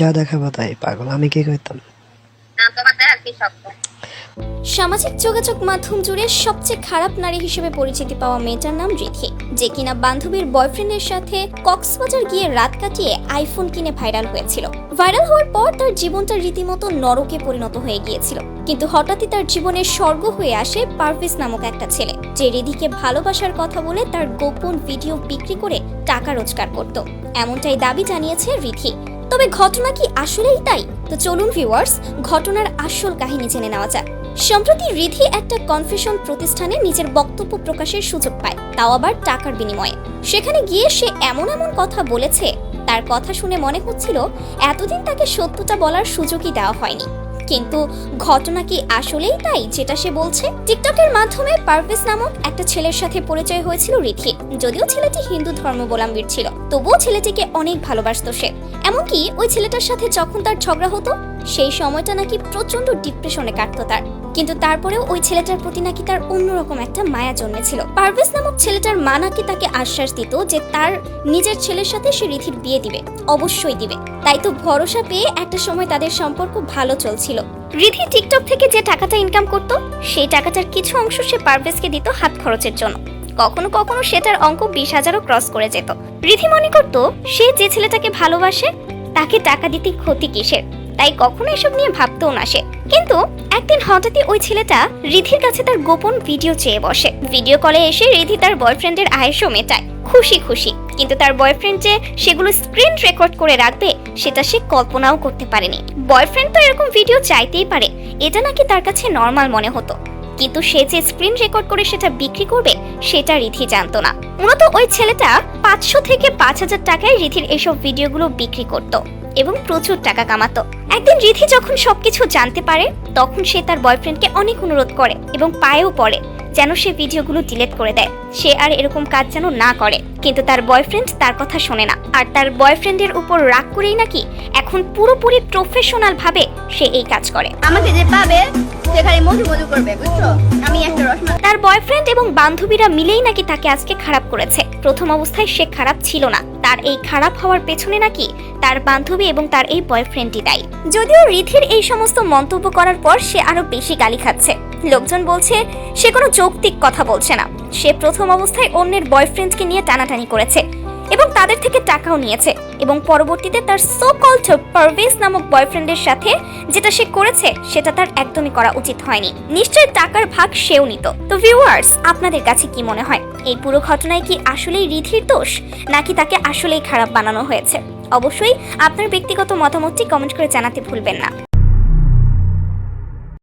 যা দেখাবো তাই পাগল। আমি কি করতাম? না তোমার দেখা কি শক্ত সামাজিক যোগাযোগ মাধ্যম জুড়ে সবচেয়ে খারাপ নারী হিসেবে পরিচিতি পাওয়া মেয়েটার নাম রিথি যে কিনা বান্ধবীর বয়ফ্রেন্ডের সাথে কক্সবাজার গিয়ে রাত কাটিয়ে আইফোন কিনে ভাইরাল হয়েছিল। ভাইরাল হওয়ার পর তার জীবনটা রীতিমতো নরকে পরিণত হয়ে গিয়েছিল। কিন্তু হঠাৎই তার জীবনের স্বর্গ হয়ে আসে পারভেজ নামক একটা ছেলে যে রিধিকে ভালোবাসার কথা বলে তার গোপন ভিডিও বিক্রি করে টাকা রোজগার করত। এমনটাই দাবি জানিয়েছে রিথি তবে ঘটনা কি আসলেই তাই? তো চলুন ভিউয়ার্স ঘটনার আসল কাহিনী জেনে নেওয়া যাক। সম্প্রতি রিধি একটা কনফেশন প্রতিষ্ঠানে নিজের বক্তব্য প্রকাশের সুযোগ পায়, তাও আবার টাকার বিনিময়ে। সেখানে গিয়ে সে এমন এমন কথা বলেছে, তার কথা শুনে মনে হচ্ছিল এতদিন তাকে সত্যটা বলার সুযোগই দেওয়া হয়নি। কিন্তু ঘটনা কি আসলেই তাই যেটা সে বলছে? টিকটকের মাধ্যমে পারভেজ নামক একটা ছেলের সাথে পরিচয় হয়েছিল রিথি যদিও ছেলেটি হিন্দু ধর্মাবলম্বীর ছিল, তবুও ছেলেটিকে অনেক ভালোবাসত সে। এমনকি ওই ছেলেটার সাথে যখন তার ঝগড়া হতো, সেই সময়টা নাকি প্রচণ্ড ডিপ্রেশনে কাটত তার। কিন্তু তারপরেও ওই ছেলেটার প্রতি নাকি তার অন্যরকম একটা মায়া জন্মেছিল। পারভেজ নামক ছেলেটার মা নাকি তাকে আশ্বাস দিত যে তার নিজের ছেলের সাথে সে রিথির বিয়ে দিবে, অবশ্যই দিবে। তাই তো ভরসা পেয়ে একটা সময় তাদের সম্পর্ক ভালো চলছিল। রিধি টিকটক থেকে যে টাকাটা ইনকাম করত, সেই টাকাটার কিছু অংশ সে পারভেজকে দিত হাত খরচের জন্য। কখনো কখনো সেটার অঙ্ক বিশ হাজারও ক্রস করে যেত। রিধি মনে করত, সে যে ছেলেটাকে ভালোবাসে, তাকে টাকা দিতে ক্ষতি কিসের? তাই কখনো এসব নিয়ে ভাবতেও না সে। কিন্তু একদিন হঠাৎই ওই ছেলেটা রিধির কাছে তার গোপন ভিডিও চেয়ে বসে। ভিডিও কলে এসে রিধি তার বয়ফ্রেন্ডের আয়েসও মেটায়। খুশি খুশি। কিন্তু তার বয়ফ্রেন্ড যে সেগুলো স্ক্রিন রেকর্ড করে রাখবে, সেটা সে কল্পনাও করতে পারেনি। বয়ফ্রেন্ড তো এরকম ভিডিও চাইতেই পারে। এটা নাকি তার কাছে নর্মাল মনে হতো। কিন্তু সে যে স্ক্রিন রেকর্ড করে সেটা বিক্রি করবে, সেটা রিধি জানতো না। মূলত ওই ছেলেটা পাঁচশো থেকে পাঁচ হাজার টাকায় রিধির এসব ভিডিওগুলো বিক্রি করত। এবং প্রচুর টাকা কামাতো। একদিন রিধি যখন সবকিছু জানতে পারে তখন সে তার বয়ফ্রেন্ডকে অনেক অনুরোধ করে এবং পায়েও পড়ে যেন সে ভিডিওগুলো ডিলেট করে দেয়। সে আর এরকম কাজ যেন না করে। কিন্তু তার বয়ফ্রেন্ড তার কথা শোনে না। আর তার বয়ফ্রেন্ডের উপর রাগ করেই নাকি এখন পুরোপুরি প্রফেশনাল ভাবে সে এই কাজ করে। আমাকে যে পাবে মধু মধু করবে বুঝছ? আমি একটা রসমালাই তার বয়ফ্রেন্ড এবং বান্ধবীরা মিলেই নাকি তাকে আজকে খারাপ করেছে। প্রথম অবস্থায় সে খারাপ ছিল না। তার এই খারাপ হওয়ার পেছনে নাকি তার বান্ধবী এবং তার এই বয়ফ্রেন্ডই দায়ী। যদিও রিধির এই সমস্ত মন্তব্য করার পর সে আরও বেশি গালি খাচ্ছে। লোকজন বলছে, সে কোনো যৌক্তিক কথা বলছে না। সে প্রথম অবস্থায় অন্যের বয়ফ্রেন্ডকে নিয়ে টানাটানি করেছে। এবং তাদের থেকে টাকাও নিয়েছে এবং পরবর্তীতে তার সো কল্ড পারভেজ নামক বয়ফ্রেন্ডের সাথে যেটা সে করেছে, সেটা তার একদমই করা উচিত হয়নি। নিশ্চয়ই টাকার ভাগ সেও নিত। তো ভিউয়ার্স আপনাদের কাছে কি মনে হয়? এই পুরো ঘটনায় কি আসলেই রিধির দোষ, নাকি তাকে আসলেই খারাপ বানানো হয়েছে? অবশ্যই আপনার ব্যক্তিগত মতামতটি কমেন্ট করে জানাতে ভুলবেন না।